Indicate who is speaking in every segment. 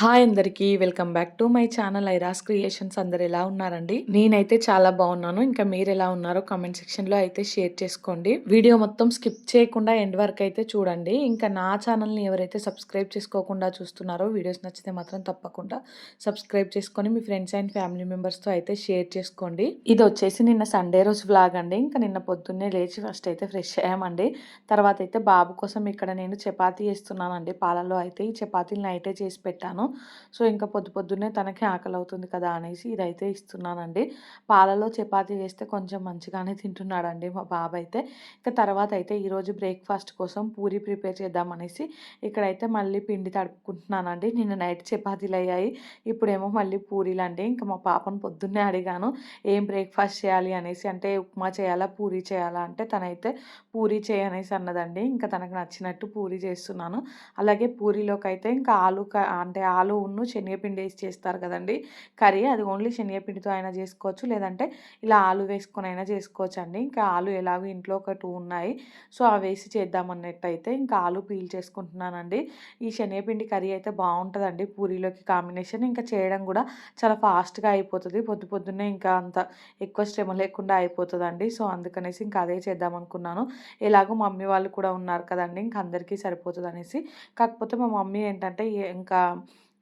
Speaker 1: Hi అందరికీ welcome back to my channel ఐరాస్ creations. అందరు ఎలా ఉన్నారండి? నేనైతే చాలా బాగున్నాను. ఇంకా మీరు ఎలా ఉన్నారో కమెంట్ సెక్షన్లో అయితే షేర్ చేసుకోండి. వీడియో మొత్తం స్కిప్ చేయకుండా ఎండ్ వరకు అయితే చూడండి. ఇంకా నా ఛానల్ని ఎవరైతే సబ్స్క్రైబ్ చేసుకోకుండా చూస్తున్నారో వీడియోస్ నచ్చితే మాత్రం తప్పకుండా సబ్స్క్రైబ్ చేసుకొని మీ ఫ్రెండ్స్ అండ్ ఫ్యామిలీ మెంబర్స్తో అయితే షేర్ చేసుకోండి. ఇది వచ్చేసి నిన్న సండే రోజు వ్లాగ్ అండి. ఇంకా నిన్న పొద్దున్నే లేచి ఫస్ట్ అయితే ఫ్రెష్ అయ్యామండి. తర్వాత అయితే బాబు కోసం ఇక్కడ నేను చపాతీ చేస్తున్నానండి. పాలలో అయితే ఈ చపాతీలు నైటే చేసి పెట్టాను. సో ఇంకా పొద్దు పొద్దున్నే తనకి ఆకలి అవుతుంది కదా అనేసి ఇదైతే ఇస్తున్నానండి. పాలలో చపాతీ వేస్తే కొంచెం మంచిగానే తింటున్నాడండి మా బాబు అయితే ఇంకా తర్వాత అయితే ఈరోజు బ్రేక్ఫాస్ట్ కోసం పూరి ప్రిపేర్ చేద్దామనేసి ఇక్కడైతే మళ్ళీ పిండి తడుపుకుంటున్నానండి. నిన్న నైట్ చపాతీలు అయ్యాయి ఇప్పుడేమో మళ్ళీ పూరీలు అండి ఇంకా మా పాపను పొద్దున్నే అడిగాను ఏం బ్రేక్ఫాస్ట్ చేయాలి? అనేసి అంటే ఉప్మా చేయాలా పూరీ చేయాలా? అంటే తనైతే పూరీ చేయనేసి అన్నదండి. ఇంకా తనకు నచ్చినట్టు పూరీ చేస్తున్నాను. అలాగే పూరీలోకి అయితే ఇంకా ఆలు అంటే ఆలు ఉన్ను శనగపిండి వేసి చేస్తారు కదండి. కర్రీ అది ఓన్లీ శనగపిండితో అయినా చేసుకోవచ్చు లేదంటే ఇలా ఆలు వేసుకొని అయినా చేసుకోవచ్చు అండి ఇంకా ఆలు ఎలాగో ఇంట్లో ఒక టూ ఉన్నాయి. సో అవి వేసి చేద్దామన్నట్టయితే ఇంకా ఆలు పీల్ చేసుకుంటున్నానండి. ఈ శనగపిండి కర్రీ అయితే బాగుంటుందండి పూరీలోకి కాంబినేషన్. ఇంకా చేయడం కూడా చాలా ఫాస్ట్గా అయిపోతుంది. పొద్దు పొద్దున్నే ఇంకా అంత ఎక్కువ శ్రమ లేకుండా అయిపోతుందండి. సో అందుకనేసి ఇంకా అదే చేద్దాం అనుకున్నాను. ఎలాగో మమ్మీ వాళ్ళు కూడా ఉన్నారు కదండి ఇంకా అందరికీ సరిపోతుంది అనేసి కాకపోతే మా మమ్మీ ఏంటంటే ఇంకా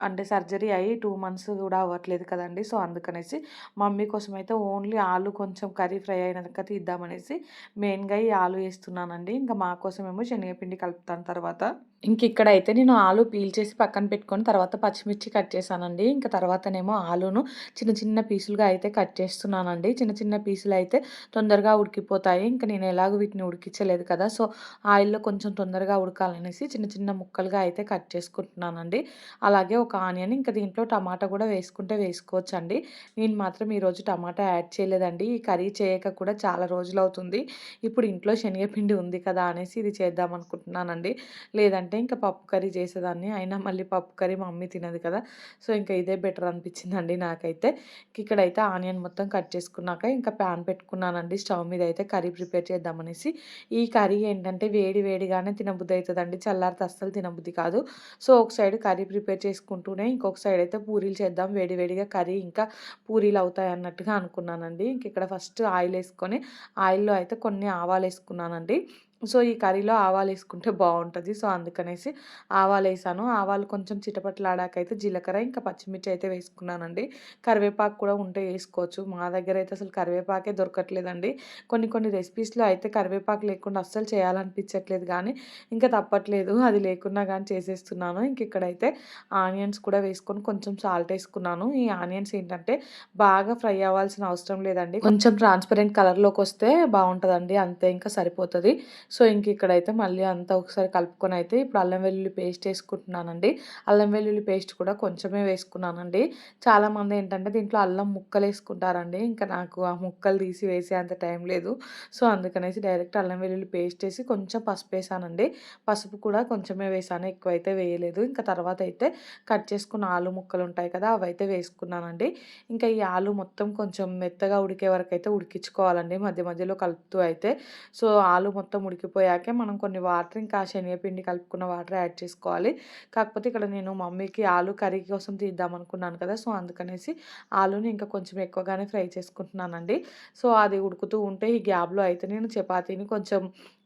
Speaker 1: అంటే సర్జరీ అయ్యి టూ మంత్స్ కూడా అవ్వట్లేదు కదండి. సో అందుకనేసి మమ్మీ కోసం అయితే ఓన్లీ ఆలు కొంచెం కర్రీ ఫ్రై అయినాక తీద్దామనేసి మెయిన్గా ఈ ఆలు వేస్తున్నానండి. ఇంకా మా కోసమేమో శనగపిండి కలుపుతాను తర్వాత. ఇంక ఇక్కడైతే నేను ఆలు పీల్ చేసి పక్కన పెట్టుకొని తర్వాత పచ్చిమిర్చి కట్ చేశానండి. ఇంకా తర్వాతనేమో ఆలును చిన్న చిన్న పీసులుగా అయితే కట్ చేస్తున్నానండి. చిన్న చిన్న పీసులు అయితే తొందరగా ఉడికిపోతాయి. ఇంకా నేను ఎలాగో వీటిని ఉడికించలేదు కదా. సో ఆయిల్లో కొంచెం తొందరగా ఉడకాలనేసి చిన్న చిన్న ముక్కలుగా అయితే కట్ చేసుకుంటున్నానండి. అలాగే ఒక ఆనియన్ ఇంకా దీంట్లో టమాటా కూడా వేసుకుంటే వేసుకోవచ్చు అండి నేను మాత్రం ఈరోజు టమాటా యాడ్ చేయలేదండి. ఈ కర్రీ చేయక కూడా చాలా రోజులు అవుతుంది ఇప్పుడు ఇంట్లో శనగపిండి ఉంది కదా అనేసి ఇది చేద్దాం అనుకుంటున్నానండి లేదంటే అంటే ఇంకా పప్పు కర్రీ చేసేదాన్ని. అయినా మళ్ళీ పప్పు కర్రీ మా మమ్మీ తినదు కదా. సో ఇంకా ఇదే బెటర్ అనిపించిందండి నాకైతే. ఇక్కడైతే ఆనియన్ మొత్తం కట్ చేసుకున్నాక ఇంకా ప్యాన్ పెట్టుకున్నానండి. స్టవ్ మీద అయితే కర్రీ ప్రిపేర్ చేద్దామనేసి. ఈ కర్రీ ఏంటంటే వేడి వేడిగానే తినబుద్ధి అవుతుందండి చల్లారితే అస్సలు తినబుద్ధి కాదు. సో ఒక సైడ్ కర్రీ ప్రిపేర్ చేసుకుంటూనే ఇంకొక సైడ్ అయితే పూరీలు చేద్దాం. వేడి వేడిగా కర్రీ ఇంకా పూరీలు అవుతాయి అన్నట్టుగా అనుకున్నానండి. ఇంక ఇక్కడ ఫస్ట్ ఆయిల్ వేసుకొని ఆయిల్లో అయితే కొన్ని ఆవాలు వేసుకున్నానండి. సో ఈ కర్రీలో ఆవాలు వేసుకుంటే బాగుంటుంది సో అందుకనేసి ఆవాలు వేసాను ఆవాలు కొంచెం చిటపట్లాడాకైతే జీలకర్ర ఇంకా పచ్చిమిర్చి అయితే వేసుకున్నానండి. కరివేపాకు కూడా ఉంటే వేసుకోవచ్చు. మా దగ్గర అయితే అసలు కరివేపాకే దొరకట్లేదండి. కొన్ని కొన్ని రెసిపీస్లో అయితే కరివేపాకు లేకుండా అస్సలు చేయాలనిపించట్లేదు కానీ ఇంకా తప్పట్లేదు. అది లేకున్నా కానీ చేసేస్తున్నాను. ఇంక ఇక్కడైతే ఆనియన్స్ కూడా వేసుకొని కొంచెం సాల్ట్ వేసుకున్నాను. ఈ ఆనియన్స్ ఏంటంటే బాగా ఫ్రై అవ్వాల్సిన అవసరం లేదండి. కొంచెం ట్రాన్స్పరెంట్ కలర్లోకి వస్తే బాగుంటుందండి అంతే ఇంకా సరిపోతుంది. సో ఇంక ఇక్కడైతే మళ్ళీ అంతా ఒకసారి కలుపుకొని అయితే ఇప్పుడు అల్లం వెల్లుల్లి పేస్ట్ వేసుకుంటున్నానండి. అల్లం వెల్లుల్లి పేస్ట్ కూడా కొంచెమే వేసుకున్నానండి. చాలామంది ఏంటంటే దీంట్లో అల్లం ముక్కలు వేసుకుంటారండి. ఇంకా నాకు ఆ ముక్కలు తీసి వేసే అంత టైం లేదు. సో అందుకనేసి డైరెక్ట్ అల్లం వెల్లుల్లి పేస్ట్ వేసి కొంచెం పసుపు వేసానండి. పసుపు కూడా కొంచెమే వేసాను. ఎక్కువైతే వేయలేదు. ఇంకా తర్వాత అయితే కట్ చేసుకున్న ఆలు ముక్కలు ఉంటాయి కదా అవి అయితే వేసుకున్నానండి. ఇంకా ఈ ఆలు మొత్తం కొంచెం మెత్తగా ఉడికే వరకు అయితే ఉడికించుకోవాలండి. మధ్య మధ్యలో కలుపుతూ అయితే. సో ఆలు మొత్తం ఉడికి ఉడికిపోయాకే మనం కొన్ని వాటర్ ఇంకా శనగపిండి కలుపుకున్న వాటర్ యాడ్ చేసుకోవాలి. కాకపోతే ఇక్కడ నేను మమ్మీకి ఆలు కర్రీ కోసం తీద్దాం అనుకున్నాను కదా సో అందుకనేసి ఆలుని ఇంకా కొంచెం ఎక్కువగానే ఫ్రై చేసుకుంటున్నానండి. సో అది ఉడుకుతూ ఉంటే ఈ గ్యాప్లో అయితే నేను చపాతీని కొంచెం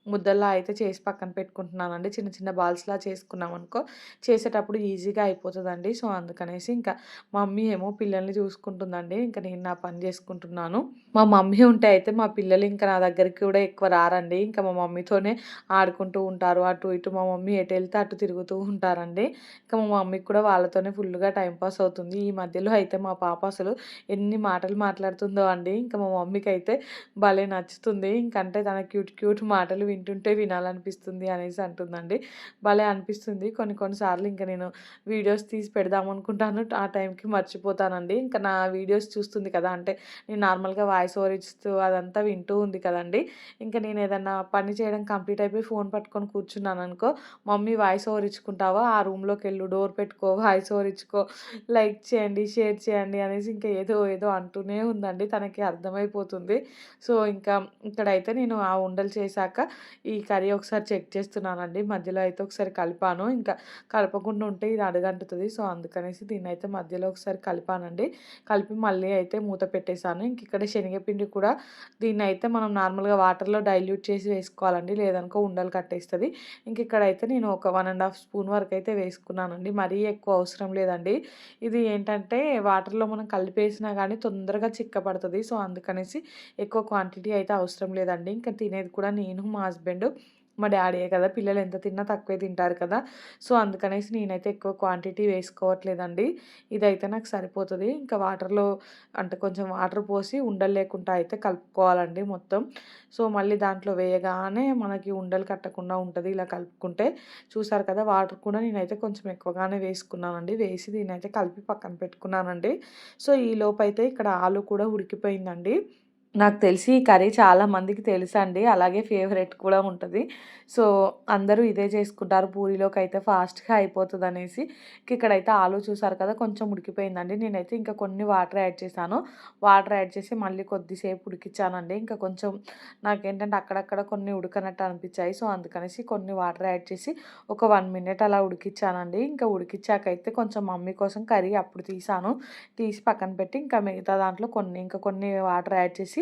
Speaker 1: ముద్దల్లా అయితే చేసి పక్కన పెట్టుకుంటున్నానండి. చిన్న చిన్న బాల్స్లా చేసుకున్నాం అనుకో చేసేటప్పుడు ఈజీగా అయిపోతుందండి. సో అందుకనేసి ఇంకా మమ్మీ ఏమో పిల్లల్ని చూసుకుంటుందండి. ఇంకా నేను నా పని చేసుకుంటున్నాను. మా మమ్మీ ఉంటే అయితే మా పిల్లలు ఇంకా నా దగ్గరికి కూడా ఎక్కువ రారండి. ఇంకా మా మమ్మీతోనే ఆడుకుంటూ ఉంటారు. అటు ఇటు మా మమ్మీ ఎటు వెళ్తే అటు తిరుగుతూ ఉంటారండి. ఇంకా మా మమ్మీకి కూడా వాళ్ళతోనే ఫుల్గా టైంపాస్ అవుతుంది. ఈ మధ్యలో అయితే మా పాప అసలు ఎన్ని మాటలు మాట్లాడుతుందో అండి. ఇంకా మా మమ్మీకి అయితే భలే నచ్చుతుంది. ఇంకంటే తన క్యూట్ క్యూట్ మాటలు వింటుంటే వినాలనిపిస్తుంది అనేసి అంటుందండి. భలే అనిపిస్తుంది. కొన్ని కొన్నిసార్లు ఇంకా నేను వీడియోస్ తీసి పెడదాం అనుకుంటాను. ఆ టైంకి మర్చిపోతానండి. ఇంకా నా వీడియోస్ చూస్తుంది కదా అంటే నేను నార్మల్గా వాయిస్ ఓవర్ ఇస్తూ అదంతా వింటూ ఉంది కదండి. ఇంకా నేను ఏదన్నా పని చేయడం కంప్లీట్ అయిపోయి ఫోన్ పట్టుకొని కూర్చున్నాను అనుకో మమ్మీ వాయిస్ ఓవర్ ఇచ్చుకుంటావా? ఆ రూమ్లోకి వెళ్ళు డోర్ పెట్టుకో వాయిస్ ఓవర్ ఇచ్చుకో లైక్ చేయండి షేర్ చేయండి అనేసి ఇంకా ఏదో ఏదో అంటూనే ఉందండి. తనకి అర్థమైపోతుంది. సో ఇంకా ఇక్కడైతే నేను ఆ ఉండలు చేశాక ఈ కర్రీ ఒకసారి చెక్ చేస్తున్నానండి. మధ్యలో అయితే ఒకసారి కలిపాను. ఇంకా కలపకుండా ఉంటే ఇది అడగంటుతుంది. సో అందుకనేసి దీన్ని అయితే మధ్యలో ఒకసారి కలిపానండి. కలిపి మళ్ళీ అయితే మూత పెట్టేశాను. ఇంక ఇక్కడ శనగపిండి కూడా దీన్ని అయితే మనం నార్మల్గా వాటర్లో డైల్యూట్ చేసి వేసుకోవాలండి. లేదనుకో ఉండలు కట్టేస్తుంది. ఇంక ఇక్కడైతే నేను ఒక వన్ అండ్ హాఫ్ స్పూన్ వరకు అయితే వేసుకున్నానండి. మరీ ఎక్కువ అవసరం లేదండి. ఇది ఏంటంటే వాటర్లో మనం కలిపేసినా కానీ తొందరగా చిక్కపడుతుంది. సో అందుకనేసి ఎక్కువ క్వాంటిటీ అయితే అవసరం లేదండి. ఇంకా తినేది కూడా నేను మా హస్బెండ్ మా డాడీయే కదా పిల్లలు ఎంత తిన్నా తక్కువే తింటారు కదా. సో అందుకనేసి నేనైతే ఎక్కువ క్వాంటిటీ వేసుకోవట్లేదండి. ఇదైతే నాకు సరిపోతుంది. ఇంకా వాటర్లో అంటే కొంచెం వాటర్ పోసి ఉండలు లేకుండా అయితే కలుపుకోవాలండి మొత్తం. సో మళ్ళీ దాంట్లో వేయగానే మనకి ఉండలు కట్టకుండా ఉంటుంది ఇలా కలుపుకుంటే. చూసారు కదా వాటర్ కూడా నేనైతే కొంచెం ఎక్కువగానే వేసుకున్నానండి. వేసి దీనైతే కలిపి పక్కన పెట్టుకున్నానండి. సో ఈ లోపు అయితే ఇక్కడ ఆలు కూడా ఉడికిపోయిందండి. నాకు తెలిసి ఈ కర్రీ చాలా మందికి తెలుసండి. అలాగే ఫేవరెట్ కూడా ఉంటుంది సో, అందరూ ఇదే చేసుకుంటారు. పూరిలోకి అయితే ఫాస్ట్‌గా అయిపోతుంది అనేసి ఇక్కడైతే ఆలు చూసారు కదా! కొంచెం ఉడికిపోయిందండి. నేనైతే ఇంకా కొన్ని వాటర్ యాడ్ చేశాను. వాటర్ యాడ్ చేసి మళ్ళీ కొద్దిసేపు ఉడికిచ్చానండి. ఇంకా కొంచెం నాకేంటంటే అక్కడక్కడ కొన్ని ఉడకనట్టు అనిపించాయి. సో, అందుకనేసి కొన్ని వాటర్ యాడ్ చేసి ఒక వన్ మినిట్ అలా ఉడికిచ్చానండి. ఇంకా ఉడికిచ్చాకైతే కొంచెం మమ్మీ కోసం కర్రీ అప్పుడు తీసాను. తీసి పక్కన పెట్టి ఇంకా మిగతా దాంట్లో కొన్ని ఇంకా కొన్ని వాటర్ యాడ్ చేసి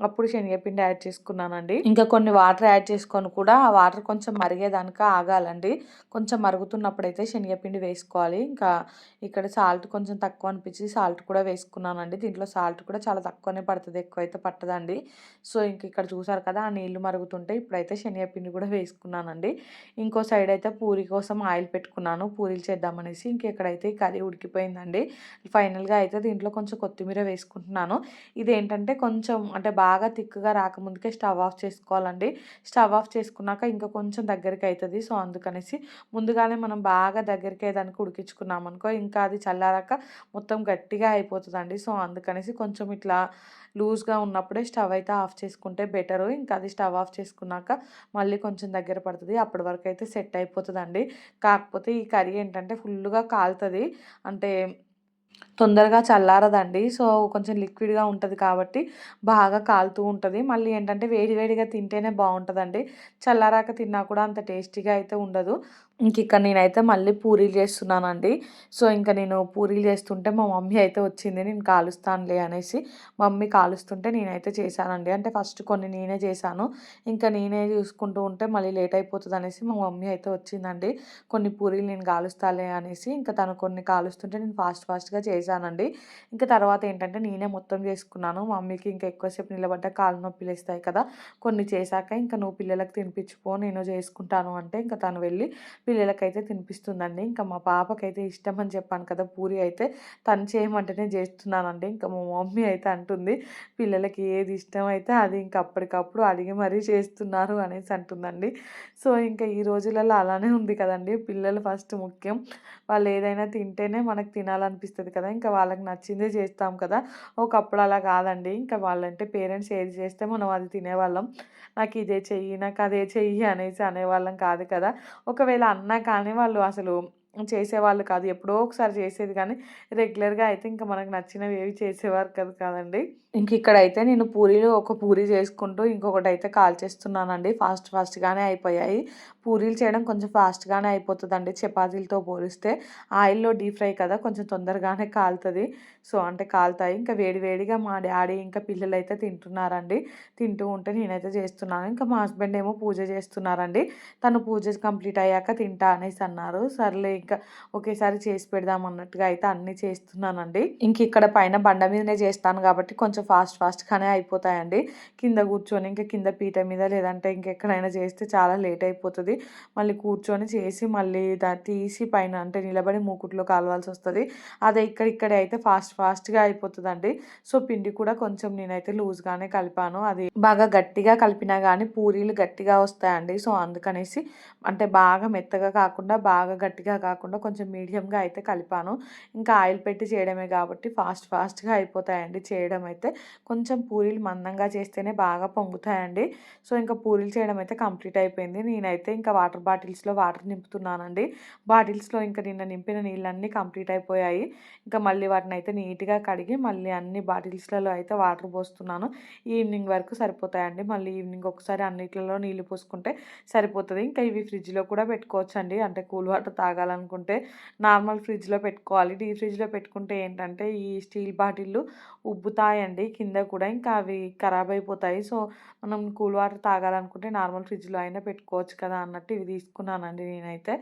Speaker 1: అప్పుడు శనగపిండి యాడ్ చేసుకున్నానండి. ఇంకా కొన్ని వాటర్ యాడ్ చేసుకొని కూడా ఆ వాటర్ కొంచెం మరిగేదానికి ఆగాలండి. కొంచెం మరుగుతున్నప్పుడు అయితే శనగపిండి వేసుకోవాలి. ఇంకా ఇక్కడ సాల్ట్ కొంచెం తక్కువ అనిపించి సాల్ట్ కూడా వేసుకున్నానండి. దీంట్లో సాల్ట్ కూడా చాలా తక్కువనే పడుతుంది ఎక్కువైతే పట్టదండి. సో ఇంక ఇక్కడ చూసారు కదా ఆ నీళ్ళు మరుగుతుంటే ఇప్పుడైతే శనగపిండి కూడా వేసుకున్నానండి. ఇంకో సైడ్ అయితే పూరి కోసం ఆయిల్ పెట్టుకున్నాను. పూరీలు చేద్దామనేసి ఇంక ఇక్కడైతే ఈ కర్రీ ఉడికిపోయిందండి. ఫైనల్గా అయితే దీంట్లో కొంచెం కొత్తిమీర వేసుకుంటున్నాను. ఇదేంటంటే కొంచెం అంటే బాగా తిక్కుగా రాకముందుకే స్టవ్ ఆఫ్ చేసుకోవాలండి. స్టవ్ ఆఫ్ చేసుకున్నాక ఇంకా కొంచెం దగ్గరికి అవుతుంది సో అందుకనేసి ముందుగానే మనం బాగా దగ్గరికి అయ్యేదానికి ఉడికించుకున్నాం అనుకో ఇంకా అది చల్లారాక మొత్తం గట్టిగా అయిపోతుందండి. సో అందుకనేసి కొంచెం ఇట్లా లూజ్గా ఉన్నప్పుడే స్టవ్ అయితే ఆఫ్ చేసుకుంటే బెటరు. ఇంకా అది స్టవ్ ఆఫ్ చేసుకున్నాక మళ్ళీ కొంచెం దగ్గర పడుతుంది. అప్పటి వరకు అయితే సెట్ అయిపోతుందండి. కాకపోతే ఈ కర్రీ ఏంటంటే ఫుల్గా కాలుతుంది. అంటే తొందరగా చల్లారదండి. సో కొంచెం లిక్విడ్గా ఉంటుంది కాబట్టి బాగా కాలుతూ ఉంటుంది. మళ్ళీ ఏంటంటే వేడి వేడిగా తింటేనే బాగుంటుందండి. చల్లారాక తిన్నా కూడా అంత టేస్టీగా అయితే ఉండదు. ఇంక ఇక్కడ నేనైతే మళ్ళీ పూరీలు చేస్తున్నానండి. సో ఇంకా నేను పూరీలు చేస్తుంటే మా మమ్మీ అయితే వచ్చింది. నేను కాలుస్తానులే అనేసి మమ్మీ కాలుస్తుంటే నేనైతే చేశానండి. అంటే ఫస్ట్ కొన్ని నేనే చేశాను. ఇంకా నేనే చూసుకుంటూ ఉంటే మళ్ళీ లేట్ అయిపోతుంది అనేసి మా మమ్మీ అయితే వచ్చిందండి. కొన్ని పూరీలు నేను కాలుస్తాలే అనేసి ఇంకా తను కొన్ని కాలుస్తుంటే నేను ఫాస్ట్ ఫాస్ట్గా చేసి చేశానండి. ఇంకా తర్వాత ఏంటంటే నేనే మొత్తం చేసుకున్నాను. మమ్మీకి ఇంకా ఎక్కువసేపు నిలబడ్డ కాలు నొప్పి లేస్తాయి కదా కొన్ని చేశాక ఇంకా నువ్వు పిల్లలకు తినిపించుకో నేను చేసుకుంటాను అంటే ఇంకా తను వెళ్ళి పిల్లలకైతే తినిపిస్తుందండి. ఇంకా మా పాపకైతే ఇష్టం అని చెప్పాను కదా పూరి అయితే తను చేయమంటేనే చేస్తున్నానండి. ఇంకా మా మమ్మీ అయితే అంటుంది పిల్లలకి ఏది ఇష్టం అయితే అది ఇంకా అప్పటికప్పుడు అడిగి మరీ చేస్తున్నారు అనేసి అంటుందండి. సో ఇంకా ఈ రోజులలో అలానే ఉంది కదండి. పిల్లలు ఫస్ట్ ముఖ్యం. వాళ్ళు ఏదైనా తింటేనే మనకు తినాలనిపిస్తుంది కదా ఇంకా వాళ్ళకి నచ్చిందే చేస్తాం కదా. ఒకప్పుడు అలా కాదండి. ఇంకా వాళ్ళంటే పేరెంట్స్ ఏది చేస్తే మనం అది తినేవాళ్ళం. నాకు ఇదే చెయ్యి నాకు అదే చెయ్యి అనేసి అనేవాళ్ళం కాదు కదా. ఒకవేళ అన్నా కానీ వాళ్ళు అసలు చేసేవాళ్ళు కాదు. ఎప్పుడో ఒకసారి చేసేది కానీ రెగ్యులర్గా అయితే ఇంకా మనకు నచ్చినవి ఏవి చేసేవారు కదా కాదండి. ఇంక ఇక్కడైతే నేను పూరీలు ఒక పూరి చేసుకుంటూ ఇంకొకటి అయితే కాల్ చేస్తున్నానండి. ఫాస్ట్ ఫాస్ట్గానే అయిపోయాయి. పూరీలు చేయడం కొంచెం ఫాస్ట్గానే అయిపోతుందండి. చపాతీలతో పోలిస్తే ఆయిల్లో డీప్ ఫ్రై కదా కొంచెం తొందరగానే కాలుతుంది. సో అంటే కాలుతాయి. ఇంకా వేడివేడిగా మా డాడీ ఇంకా పిల్లలు అయితే తింటున్నారండి. తింటూ ఉంటే నేనైతే చేస్తున్నాను. ఇంకా మా హస్బెండ్ ఏమో పూజ చేస్తున్నారండి. తను పూజ కంప్లీట్ అయ్యాక తింటా అనేసి అన్నారు. సర్లే ఇంకా ఒకేసారి చేసి పెడదాం అన్నట్టుగా అయితే అన్నీ చేస్తున్నానండి. ఇంక ఇక్కడ పైన బండ మీదనే చేస్తాను కాబట్టి కొంచెం ఫాస్ట్ ఫాస్ట్గానే అయిపోతాయండి. కింద కూర్చొని ఇంకా కింద పీట మీద లేదంటే ఇంకెక్కడైనా చేస్తే చాలా లేట్ అయిపోతుంది. మళ్ళీ కూర్చొని చేసి మళ్ళీ దాన్ని తీసి పైన అంటే నిలబడి మూకుట్లో కాలవాల్సి వస్తుంది. అదే ఇక్కడిక్కడే అయితే ఫాస్ట్ ఫాస్ట్గా అయిపోతుందండి. సో పిండి కూడా కొంచెం నేనైతే లూజ్గానే కలిపాను. అది బాగా గట్టిగా కలిపినా కానీ పూరీలు గట్టిగా వస్తాయండి. సో అందుకనేసి అంటే బాగా మెత్తగా కాకుండా బాగా గట్టిగా కాకుండా కొంచెం మీడియంగా అయితే కలిపాను. ఇంకా ఆయిల్ పెట్టి చేయడమే కాబట్టి ఫాస్ట్ ఫాస్ట్గా అయిపోతాయండి చేయడం అయితే. కొంచెం పూరీలు మందంగా చేస్తేనే బాగా పొంగుతాయండి. సో ఇంకా పూరీలు చేయడం అయితే కంప్లీట్ అయిపోయింది. నేనైతే ఇంకా వాటర్ బాటిల్స్లో వాటర్ నింపుతున్నానండి. బాటిల్స్లో ఇంకా నిన్న నింపిన నీళ్ళన్నీ కంప్లీట్ అయిపోయాయి. ఇంకా మళ్ళీ వాటిని అయితే నీట్గా కడిగి మళ్ళీ అన్ని బాటిల్స్లలో అయితే వాటర్ పోస్తున్నాను. ఈవినింగ్ వరకు సరిపోతాయండి. మళ్ళీ ఈవినింగ్ ఒకసారి అన్నిట్లలో నీళ్ళు పోసుకుంటే సరిపోతుంది. ఇంకా ఇవి ఫ్రిడ్జ్లో కూడా పెట్టుకోవచ్చు అండి అంటే కూల్ వాటర్ తాగాలనుకుంటే నార్మల్ ఫ్రిడ్జ్లో పెట్టుకోవాలి. డీ ఫ్రిడ్జ్లో పెట్టుకుంటే ఏంటంటే ఈ స్టీల్ బాటిళ్ళు ఉబ్బుతాయండి కింద కూడా. ఇంకా అవి ఖరాబ్ అయిపోతాయి. సో మనం కూల్ వాటర్ తాగాలనుకుంటే నార్మల్ ఫ్రిడ్జ్లో అయినా పెట్టుకోవచ్చు కదా అన్నట్టు ఇవి తీసుకున్నానండి నేనైతే.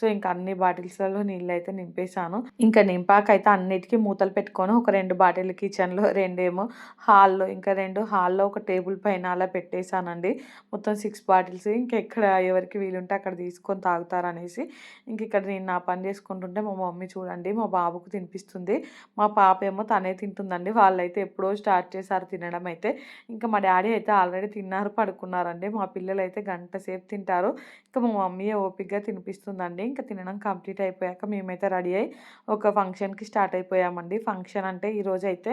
Speaker 1: సో ఇంకా అన్ని బాటిల్స్లలో నీళ్ళు అయితే నింపేశాను. ఇంకా నింపాక అయితే అన్నిటికీ మూతలు పెట్టుకొని ఒక రెండు బాటిల్ కిచెన్లో రెండేమో హాల్లో ఇంకా రెండు హాల్లో ఒక టేబుల్ పైన అలా పెట్టేశానండి. మొత్తం సిక్స్ బాటిల్స్. ఇంకా ఎక్కడ ఎవరికి వీలుంటే అక్కడ తీసుకొని తాగుతారనేసి ఇంక ఇక్కడ నేను నా పని చేసుకుంటుంటే మా మమ్మీ చూడండి మా బాబుకు తినిపిస్తుంది. మా పాప ఏమో తనే తింటుందండి. వాళ్ళైతే ఎప్పుడో స్టార్ట్ చేశారు తినడం అయితే. ఇంకా మా డాడీ అయితే ఆల్రెడీ తిన్నారు పడుకున్నారండి. మా పిల్లలు అయితే గంట సేపు తింటారు. ఇంకా మా మమ్మీ ఓపిక్గా తినిపిస్తుందండి. ఇంకా తినడం కంప్లీట్ అయిపోయాక మేమైతే రెడీ అయ్యి ఒక ఫంక్షన్కి స్టార్ట్ అయిపోయామండి. ఫంక్షన్ అంటే ఈరోజు అయితే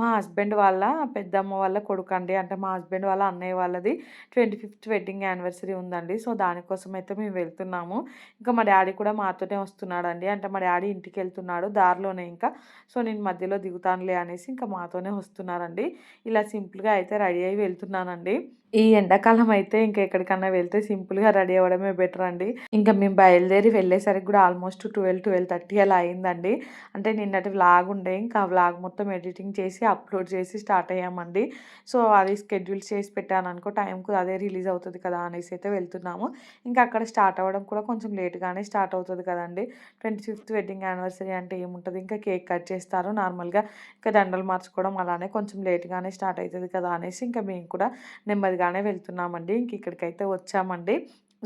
Speaker 1: మా హస్బెండ్ వాళ్ళ పెద్దమ్మ వాళ్ళ కొడుకు అండి. అంటే మా హస్బెండ్ వాళ్ళ అన్నయ్య వాళ్ళది ట్వంటీ ఫిఫ్త్ వెడ్డింగ్ యానివర్సరీ ఉందండి. సో దానికోసం అయితే మేము వెళ్తున్నాము. ఇంకా మా డాడీ కూడా మాతోనే వస్తున్నాడండి. అంటే మా డాడీ ఇంటికి వెళ్తున్నాడు దారిలోనే ఇంకా. సో నేను మధ్యలో దిగుతానులే అనేసి ఇంకా మాతోనే వస్తున్నారండి. ఇలా సింపుల్గా అయితే రెడీ అయ్యి వెళ్తున్నానండి. ఈ ఎండాకాలం అయితే ఇంకా ఎక్కడికన్నా వెళ్తే సింపుల్గా రెడీ అవ్వడమే బెటర్ అండి. ఇంకా మేము బయలుదేరి వెళ్ళేసరికి కూడా ఆల్మోస్ట్ ట్వెల్వ్ ట్వెల్వ్ థర్టీ అలా అయిందండి. అంటే నిన్నటి వ్లాగ్ ఉండే ఇంకా ఆ వ్లాగ్ మొత్తం ఎడిటింగ్ చేసి అప్లోడ్ చేసి స్టార్ట్ అయ్యామండి. సో అది స్కెడ్యూల్స్ చేసి పెట్టాను అనుకో టైంకు అదే రిలీజ్ అవుతుంది కదా అనేసి అయితే వెళ్తున్నాము. ఇంకా అక్కడ స్టార్ట్ అవ్వడం కూడా కొంచెం లేట్గానే స్టార్ట్ అవుతుంది కదండి. ట్వంటీ ఫిఫ్త్ వెడ్డింగ్ యానివర్సరీ అంటే ఏముంటుంది? ఇంకా కేక్ కట్ చేస్తారు. నార్మల్గా ఇంకా దండలు మార్చుకోవడం అలానే కొంచెం లేట్గానే స్టార్ట్ అవుతుంది కదా అనేసి ఇంకా మేము కూడా నెమ్మదిగా గానే వెళ్తున్నామండి. ఇంక ఇక్కడికైతే వచ్చామండి.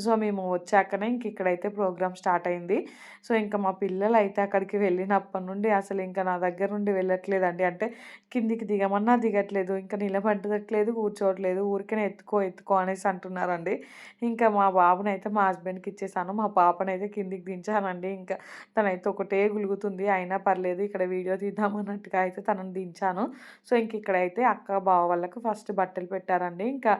Speaker 1: సో మేము వచ్చాకనే ఇంక ఇక్కడైతే ప్రోగ్రామ్ స్టార్ట్ అయింది. సో ఇంకా మా పిల్లలు అయితే అక్కడికి వెళ్ళినప్పటి నుండి అసలు ఇంకా నా దగ్గర నుండి వెళ్ళట్లేదండి. అంటే కిందికి దిగమన్నా దిగట్లేదు ఇంకా నిలబడట్లేదు కూర్చోవట్లేదు ఊరికనే ఎత్తుకో ఎత్తుకో అనేసి అంటున్నారండి. ఇంకా మా బాబుని అయితే మా హస్బెండ్కి ఇచ్చేసాను మా పాపని అయితే కిందికి దించానండి. ఇంకా తనైతే ఒకటే గులుగుతుంది అయినా పర్లేదు ఇక్కడ వీడియో తీద్దామన్నట్టుగా అయితే తనని దించాను. సో ఇంక ఇక్కడైతే అక్క బావ వాళ్ళకు ఫస్ట్ బట్టలు పెట్టారండి. ఇంకా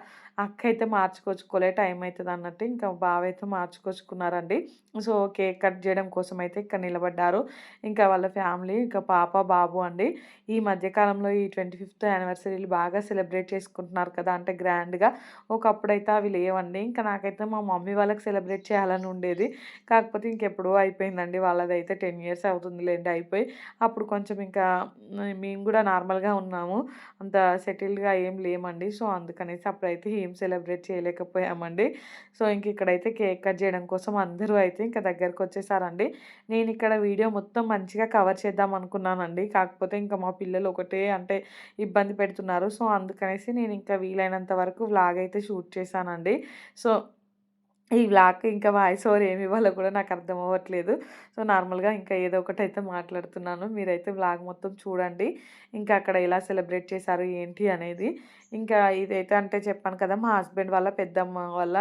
Speaker 1: అక్క అయితే మార్చుకొచ్చుకోలే టైం అవుతుంది అన్నట్టు ఇంకా బావ అయితే మార్చుకొచ్చుకున్నారండి. సో కేక్ కట్ చేయడం కోసం అయితే ఇక్కడ నిలబడ్డారు. ఇంకా వాళ్ళ ఫ్యామిలీ ఇంకా పాప బాబు అండి. ఈ మధ్యకాలంలో ఈ ట్వంటీ ఫిఫ్త్ యానివర్సరీలు బాగా సెలబ్రేట్ చేసుకుంటున్నారు కదా అంటే గ్రాండ్గా. ఒకప్పుడైతే అవి లేవండి. ఇంకా నాకైతే మా మమ్మీ వాళ్ళకి సెలబ్రేట్ చేయాలని ఉండేది. కాకపోతే ఇంకెప్పుడో అయిపోయిందండి. వాళ్ళదైతే టెన్ ఇయర్స్ అవుతుంది లేండి అయిపోయి. అప్పుడు కొంచెం ఇంకా మేము కూడా నార్మల్గా ఉన్నాము. అంత సెటిల్డ్గా ఏం లేమండి. సో అందుకనేసి అప్పుడైతే ఏం సెలబ్రేట్ చేయలేకపోయామండి. సో ఇంక ఇక్కడైతే కేక్ కట్ చేయడం కోసం అందరూ అయితే ఇంకా దగ్గరకు వచ్చేసారండి. నేను ఇక్కడ వీడియో మొత్తం మంచిగా కవర్ చేద్దాం అనుకున్నానండి. కాకపోతే ఇంకా మా పిల్లలు ఒకటే అంటే ఇబ్బంది పెడుతున్నారు. సో అందుకనేసి నేను ఇంకా వీలైనంత వరకు వ్లాగ్ అయితే షూట్ చేశానండి. సో ఈ వ్లాగ్ ఇంకా వాయిస్ ఓవర్ ఏమి ఇవ్వాలో కూడా నాకు అర్థం అవ్వట్లేదు. సో నార్మల్గా ఇంకా ఏదో ఒకటి అయితే మాట్లాడుతున్నాను. మీరైతే వ్లాగ్ మొత్తం చూడండి. ఇంకా అక్కడ ఎలా సెలబ్రేట్ చేశారు ఏంటి అనేది. ఇంకా ఇదైతే అంటే చెప్పాను కదా మా హస్బెండ్ వాళ్ళ పెద్దమ్మ వాళ్ళ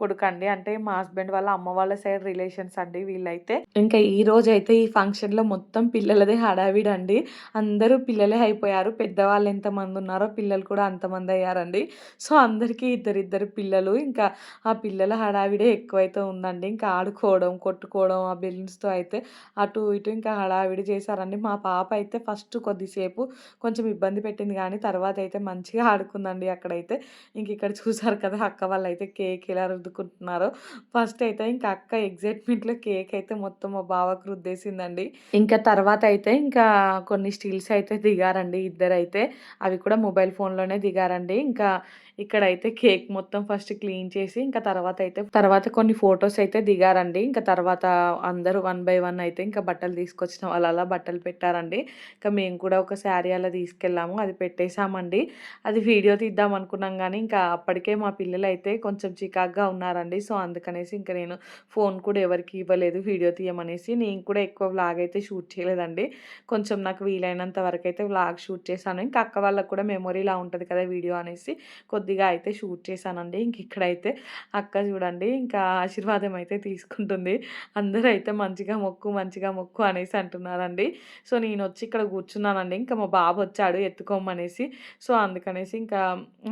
Speaker 1: కొడుకు అండి అంటే మా హస్బెండ్ వాళ్ళ అమ్మ వాళ్ళ సైడ్ రిలేషన్స్ అండి వీళ్ళైతే. ఇంకా ఈ రోజు అయితే ఈ ఫంక్షన్లో మొత్తం పిల్లలదే హడావిడండి. అందరూ పిల్లలే అయిపోయారు. పెద్దవాళ్ళు ఎంతమంది ఉన్నారో పిల్లలు కూడా అంతమంది అయ్యారండి. సో అందరికీ ఇద్దరిద్దరు పిల్లలు. ఇంకా ఆ పిల్లల హడావిడే ఎక్కువైతే ఉందండి. ఇంకా ఆడుకోవడం కొట్టుకోవడం ఆ బెలూన్స్తో అయితే అటు ఇటు ఇంకా హడావిడి చేశారండి. మా పాప అయితే ఫస్ట్ కొద్దిసేపు కొంచెం ఇబ్బంది పెట్టింది కానీ తర్వాత అయితే మంచిగా ఆడుకుందండి అక్కడైతే. ఇంక ఇక్కడ చూసారు కదా అక్క వాళ్ళు అయితే కేక్ ఎలా రుద్దుకుంటున్నారో. ఫస్ట్ అయితే ఇంకా అక్క ఎగ్జైట్మెంట్లో కేక్ అయితే మొత్తం మా బావకు రుద్దేసిందండి. ఇంకా తర్వాత అయితే ఇంకా కొన్ని స్టిల్స్ అయితే దిగారండి ఇద్దరు అయితే అవి కూడా మొబైల్ ఫోన్లోనే దిగారండి. ఇంకా ఇక్కడైతే కేక్ మొత్తం ఫస్ట్ క్లీన్ చేసి ఇంకా తర్వాత అయితే తర్వాత కొన్ని ఫొటోస్ అయితే దిగారండి. ఇంకా తర్వాత అందరూ వన్ బై వన్ అయితే ఇంకా బట్టలు తీసుకొచ్చిన వాళ్ళు అలా బట్టలు పెట్టారండి. ఇంకా మేము కూడా ఒక శారీ అలా తీసుకెళ్ళాము అది పెట్టేశామండి. అది వీడియో తీద్దాం అనుకున్నాం కానీ ఇంకా అప్పటికే మా పిల్లలు అయితే కొంచెం చికాగ్గా ఉన్నారండి. సో అందుకనేసి ఇంకా నేను ఫోన్ కూడా ఎవరికి ఇవ్వలేదు వీడియో తీయమనేసి. నేను కూడా ఎక్కువ వ్లాగ్ అయితే షూట్ చేయలేదండి. కొంచెం నాకు వీలైనంత వరకు అయితే వ్లాగ్ షూట్ చేశాను. ఇంకా అక్క వాళ్ళకు కూడా మెమొరీలా ఉంటుంది కదా వీడియో అనేసి కొద్ది కొద్దిగా అయితే షూట్ చేశానండి. ఇంక ఇక్కడైతే అక్క చూడండి ఇంకా ఆశీర్వాదం అయితే తీసుకుంటుంది. అందరూ అయితే మంచిగా మొక్కు మంచిగా మొక్కు అనేసి అంటున్నారండి. సో నేను వచ్చి ఇక్కడ కూర్చున్నానండి. ఇంకా మా బాబు వచ్చాడు ఎత్తుకోమనేసి. సో అందుకనేసి ఇంకా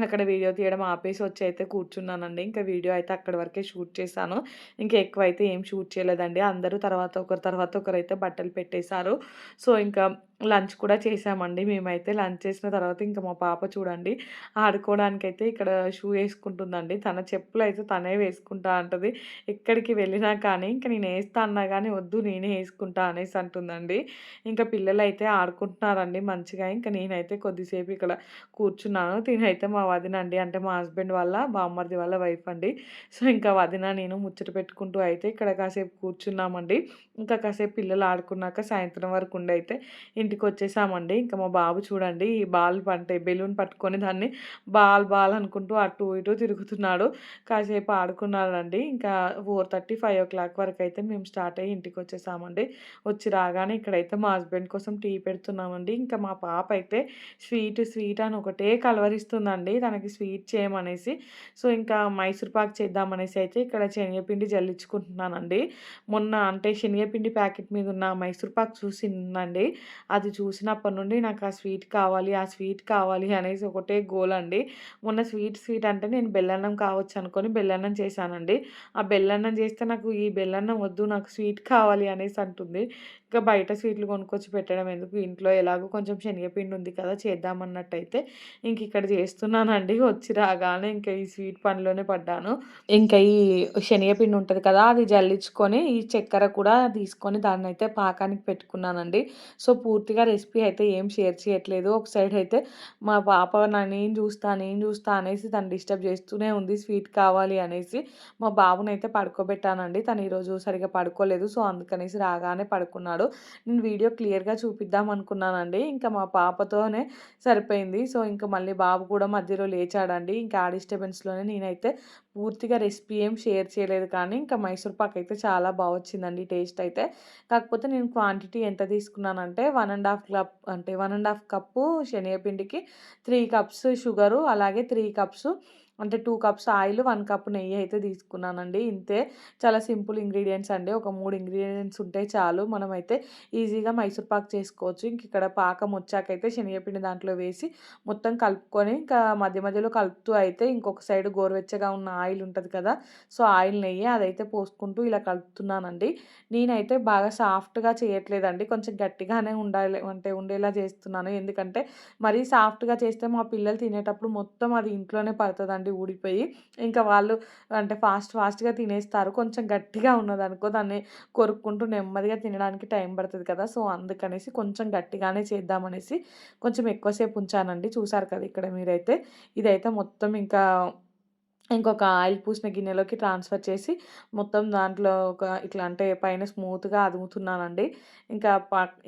Speaker 1: అక్కడ వీడియో తీయడం ఆపేసి వచ్చి అయితే కూర్చున్నానండి. ఇంకా వీడియో అయితే అక్కడి వరకే షూట్ చేశాను. ఇంకా ఎక్కువ అయితే ఏం షూట్ చేయలేదండి. అందరూ తర్వాత ఒకరి తర్వాత ఒకరైతే బట్టలు పెట్టేశారు. సో ఇంకా లంచ్ కూడా చేసామండి మేమైతే లంచ్ చేసిన తర్వాత ఇంకా మా పాప చూడండి ఆడుకోవడానికైతే ఇక్కడ షూ వేసుకుంటుందండి. తన చెప్పులు అయితే తనే వేసుకుంటా అంటది. ఎక్కడికి వెళ్ళినా కానీ ఇంకా నేను వేస్తా అన్నా కానీ వద్దు నేనే వేసుకుంటా అనేసి అంటుందండి. ఇంకా పిల్లలు అయితే ఆడుకుంటున్నారండి మంచిగా. ఇంకా నేనైతే కొద్దిసేపు ఇక్కడ కూర్చున్నాను. తినైతే మా వదిన అండి. అంటే మా హస్బెండ్ వాళ్ళ బామ్మర్ది వాళ్ళ వైఫ్ అండి. సో ఇంకా వదిన నేను ముచ్చట పెట్టుకుంటూ అయితే ఇక్కడ కాసేపు కూర్చున్నామండి. ఇంకా కాసేపు పిల్లలు ఆడుకున్నాక సాయంత్రం వరకు ఉండి అయితే ఇంటికి వచ్చేసామండి ఇంకా మా బాబు చూడండి ఈ బాల్ అంటే బెలూన్ పట్టుకొని దాన్ని బాల్ బాల్ అనుకుంటూ అటు ఇటు తిరుగుతున్నాడు. కాసేపు ఆడుకున్నాడండి. ఇంకా four thirty five o'clock వరకు అయితే మేము స్టార్ట్ అయ్యి ఇంటికి వచ్చేసామండి. వచ్చి రాగానే ఇక్కడైతే మా హస్బెండ్ కోసం టీ పెడుతున్నామండి. ఇంకా మా పాప అయితే స్వీట్ స్వీట్ అని ఒకటే కలవరిస్తుందండి. తనకి స్వీట్ చేయమనేసి. సో ఇంకా మైసూర్ పాక్ చేద్దామనేసి అయితే ఇక్కడ శనగపిండి జల్లించుకుంటున్నానండి. మొన్న అంటే శనగపిండి ప్యాకెట్ మీద ఉన్న మైసూర్ పాక్ చూసిందండి. అది చూసినప్పటి నుండి నాకు ఆ స్వీట్ కావాలి ఆ స్వీట్ కావాలి అనేసి ఒకటే గోల్ అండి. మొన్న స్వీట్ స్వీట్ అంటే నేను బెల్లన్నం కావచ్చు అనుకొని బెల్లన్నం చేశానండి. ఆ బెల్లన్నం చేస్తే నాకు ఈ బెల్లన్నం వద్దు నాకు స్వీట్ కావాలి అనేసి అంటుంది. ఇంకా బయట స్వీట్లు కొనుక్కొచ్చి పెట్టడం ఎందుకు? ఇంట్లో ఎలాగో కొంచెం శనగపిండి ఉంది కదా చేద్దామన్నట్టయితే ఇంక ఇక్కడ చేస్తున్నానండి. వచ్చి రాగానే ఇంకా ఈ స్వీట్ పనిలోనే పడ్డాను. ఇంకా ఈ శనగపిండి ఉంటుంది కదా అది జల్లించుకొని ఈ చక్కెర కూడా తీసుకొని దాన్ని అయితే పాకానికి పెట్టుకున్నానండి. సో పూర్తిగా రెసిపీ అయితే ఏం షేర్ చేయట్లేదు. ఒక సైడ్ అయితే మా పాప నేను చూస్తా నేను చూస్తా అనేసి తను డిస్టర్బ్ చేస్తూనే ఉంది స్వీట్ కావాలి అనేసి. మా బాబునైతే పడుకోబెట్టానండి. తను ఈరోజు సరిగా పడుకోలేదు. సో అందుకనేసి రాగానే పడుకున్నాడు. నేను వీడియో క్లియర్గా చూపిద్దాం అనుకున్నానండి. ఇంకా మా పాపతోనే సరిపోయింది. సో ఇంకా మళ్ళీ బాబు కూడా మధ్యలో లేచాడండి. ఇంకా ఆ డిస్టర్బెన్స్లోనే నేనైతే పూర్తిగా రెసిపీ ఏం షేర్ చేయలేదు. కానీ ఇంకా మైసూర్ పాక్ అయితే చాలా బాగా వచ్చిందండి టేస్ట్ అయితే. కాకపోతే నేను క్వాంటిటీ ఎంత తీసుకున్నానంటే వన్ అండ్ హాఫ్ కప్ అంటే వన్ అండ్ హాఫ్ కప్పు శనగపిండికి త్రీ కప్స్ షుగరు అలాగే త్రీ కప్స్ అంటే two cups oil one cup నెయ్యి అయితే తీసుకున్నానండి. ఇంతే చాలా సింపుల్ ఇంగ్రీడియంట్స్ అండి. ఒక మూడు ఇంగ్రీడియంట్స్ ఉంటే చాలు. మనమైతే ఈజీగా మైసూర్ పాక్ చేసుకోవచ్చు. ఇంక ఇక్కడ పాకం వచ్చాకైతే శనగపిండి దాంట్లో వేసి మొత్తం కలుపుకొని ఇంకా మధ్య మధ్యలో కలుపుతూ అయితే ఇంకొక సైడ్ గోరువెచ్చగా ఉన్న ఆయిల్ ఉంటుంది కదా సో ఆయిల్ నెయ్యి అదైతే పోసుకుంటూ ఇలా కలుపుతున్నానండి. నేనైతే బాగా సాఫ్ట్గా చేయట్లేదండి. కొంచెం గట్టిగానే ఉండాలి అంటే ఉండేలా చేస్తున్నాను. ఎందుకంటే మరీ సాఫ్ట్గా చేస్తే మా పిల్లలు తినేటప్పుడు మొత్తం అది ఇంట్లోనే పడుతుందండి. అండి ఊడిపోయి. ఇంకా వాళ్ళు అంటే ఫాస్ట్ ఫాస్ట్గా తినేస్తారు. కొంచెం గట్టిగా ఉన్నదనుకో దాన్ని కొరుక్కుంటూ నెమ్మదిగా తినడానికి టైం పడుతుంది కదా! సో అందుకనేసి కొంచెం గట్టిగానే చేద్దామనేసి కొంచెం ఎక్కువసేపు ఉంచానండి. చూసారు కదా! ఇక్కడ మీరైతే. ఇదైతే మొత్తం ఇంకా ఇంకొక ఆయిల్ పూసిన గిన్నెలోకి ట్రాన్స్ఫర్ చేసి మొత్తం దాంట్లో ఒక ఇట్లా అంటే పైన స్మూత్గా అదుముతున్నానండి. ఇంకా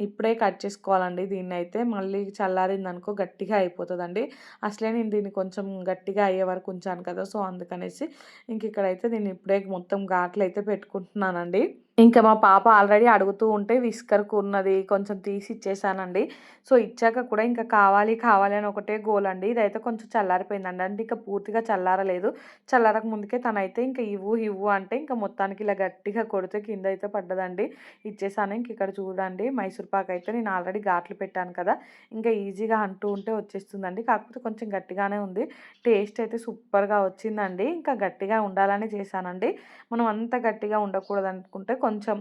Speaker 1: ఇప్పుడే కట్ చేసుకోవాలండి దీన్ని అయితే మళ్ళీ చల్లారింది అనుకో గట్టిగా అయిపోతుందండి. అసలే నేను దీన్ని కొంచెం గట్టిగా అయ్యే వరకు ఉంచాను కదా సో అందుకనేసి ఇంక ఇక్కడైతే దీన్ని ఇప్పుడే మొత్తం ఘాట్లు అయితే పెట్టుకుంటున్నానండి. ఇంకా మా పాప ఆల్రెడీ అడుగుతూ ఉంటే విస్కర్కు ఉన్నది కొంచెం తీసి ఇచ్చేసానండి. సో ఇచ్చాక కూడా ఇంకా కావాలి కావాలి అని ఒకటే గోల్ అండి. ఇదైతే కొంచెం చల్లారిపోయిందండి. అంటే ఇంకా పూర్తిగా చల్లారలేదు. చల్లారక ముందుకే తనైతే ఇంకా ఇవ్వు ఇవ్వు అంటే ఇంకా మొత్తానికి ఇలా గట్టిగా కొడితే కింద అయితే పడ్డదండి. ఇచ్చేసాను. ఇంక ఇక్కడ చూడండి. మైసూర్ పాక్ అయితే నేను ఆల్రెడీ ఘాట్లు పెట్టాను కదా. ఇంకా ఈజీగా అంటూ ఉంటే వచ్చేస్తుందండి. కాకపోతే కొంచెం గట్టిగానే ఉంది. టేస్ట్ అయితే సూపర్గా వచ్చిందండి. ఇంకా గట్టిగా ఉండాలని చేశానండి. మనం అంత గట్టిగా ఉండకూడదు అనుకుంటే కొంచెం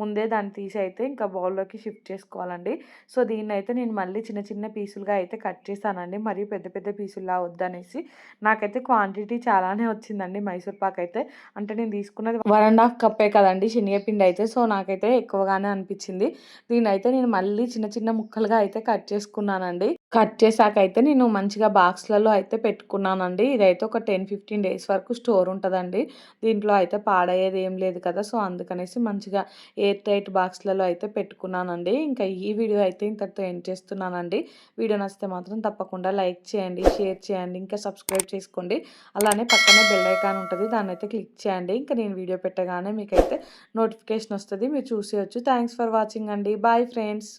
Speaker 1: ముందే దాన్ని తీసి అయితే ఇంకా బౌల్లోకి షిఫ్ట్ చేసుకోవాలండి. సో దీన్ని అయితే నేను మళ్ళీ చిన్న చిన్న పీసులుగా అయితే కట్ చేస్తానండి. మరియు పెద్ద పెద్ద పీసుల్లా వద్దనేసి. నాకైతే క్వాంటిటీ చాలానే వచ్చిందండి మైసూర్ పాక్ అయితే. అంటే నేను తీసుకున్నది వన్ అండ్ హాఫ్ కప్పే కదండి శనగపిండి అయితే. సో నాకైతే ఎక్కువగానే అనిపించింది. దీన్ని అయితే నేను మళ్ళీ చిన్న చిన్న ముక్కలుగా అయితే కట్ చేసుకున్నానండి. కట్ చేశాక అయితే నేను మంచిగా బాక్స్లలో అయితే పెట్టుకున్నానండి. ఇదైతే ఒక టెన్ ఫిఫ్టీన్ డేస్ వరకు స్టోర్ ఉంటుందండి. దీంట్లో అయితే పాడయ్యేది ఏం లేదు కదా! సో అందుకనేసి మంచిగా ఎయిర్ టైట్ బాక్స్లలో అయితే పెట్టుకున్నానండి. ఇంకా ఈ వీడియో అయితే ఇంతటితో ఎండ్ చేస్తున్నానండి. వీడియో నచ్చితే మాత్రం తప్పకుండా లైక్ చేయండి షేర్ చేయండి ఇంకా సబ్స్క్రైబ్ చేసుకోండి. అలానే పక్కనే బెల్ ఐకాన్ ఉంటుంది దాన్ని అయితే క్లిక్ చేయండి. ఇంకా నేను వీడియో పెట్టగానే మీకైతే నోటిఫికేషన్ వస్తుంది మీరు చూసేయచ్చు. థ్యాంక్స్ ఫర్ వాచింగ్ అండి. Bye friends.